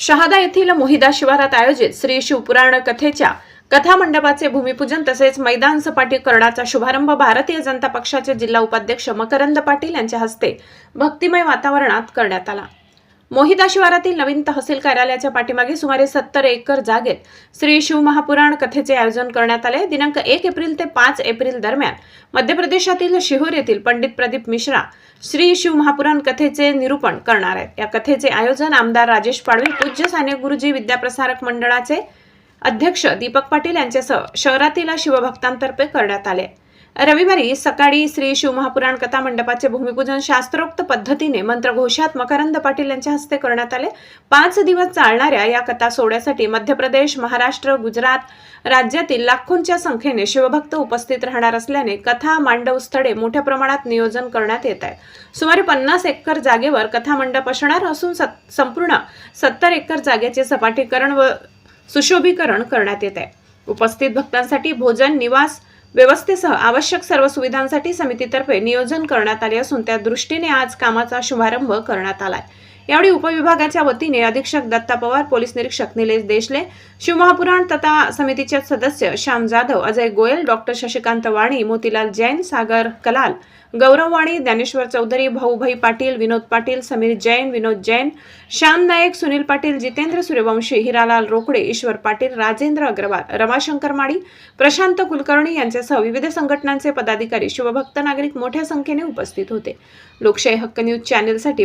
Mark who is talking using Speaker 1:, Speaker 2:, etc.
Speaker 1: शहादा येथील मोहिदा शिवारात आयोजित श्री शिवपुराण कथेच्या कथा मंडपाचे भूमिपूजन तसेच मैदान सपाटीकरणाचा शुभारंभ भारतीय जनता पक्षाचे जिल्हा उपाध्यक्ष मकरंद पाटील यांच्या हस्ते भक्तिमय वातावरणात करण्यात आला. मोहिदा शिवारातील नवीन तहसील कार्यालयाच्या पाठीमागे सुमारे सत्तर एकर जागेत श्री शिवमहापुराण कथेचे आयोजन करण्यात आले. दिनांक एक एप्रिल ते पाच एप्रिल दरम्यान मध्य प्रदेशातील शिहोर येथील पंडित प्रदीप मिश्रा श्री शिवमहापुराण कथेचे निरूपण करणार आहेत. या कथेचे आयोजन आमदार राजेश पाडवी पूज्य साने गुरुजी विद्याप्रसारक मंडळाचे अध्यक्ष दीपक पाटील यांच्यासह शहरातील शिवभक्तांतर्फे करण्यात आले. रविवारी सकाळी श्री शिवमहापुराण कथा मंडपाचे भूमिपूजन शास्त्रोक्त पद्धतीने मंत्रघोषात मकरंद पाटील यांच्या हस्ते करण्यात आले. पाच दिवस चालणाऱ्या या कथा सोहळ्यासाठी मध्य प्रदेश महाराष्ट्र गुजरात राज्यातील लाखोंच्या संख्येने शिवभक्त उपस्थित राहणार असल्याने कथा मांडव स्थळे मोठ्या प्रमाणात नियोजन करण्यात येत आहे. सुमारे पन्नास एकर जागेवर कथा मंडप असणार असून संपूर्ण सत्तर एकर जागेचे सपाटीकरण व सुशोभीकरण करण्यात येत आहे. उपस्थित भक्तांसाठी भोजन निवास व्यवस्थेसह आवश्यक सर्व सुविधांसाठी समितीतर्फे नियोजन करण्यात आले असून त्या दृष्टीने आज कामाचा शुभारंभ करण्यात आलाय. यावेळी उपविभागाच्या वतीने अधीक्षक दत्ता पवार पोलीस निरीक्षक निलेश देशले शिवमहापुराण तथा समितीचे सदस्य श्याम जाधव अजय गोयल डॉक्टर शशिकांत वाणी मोतीलाल जैन सागर कलाल गौरव वाणी ज्ञानेश्वर चौधरी भाऊभाई पाटील विनोद पाटील समीर जैन विनोद जैन श्याम नायक सुनील पाटील जितेंद्र सूर्यवंशी हिरालाल रोकडे ईश्वर पाटील राजेंद्र अग्रवाल रमाशंकर माडी प्रशांत कुलकर्णी यांच्यासह विविध संघटनांचे पदाधिकारी शिवभक्त नागरिक मोठ्या संख्येने उपस्थित होते. लोकशाही हक्क न्यूज चॅनेलसाठी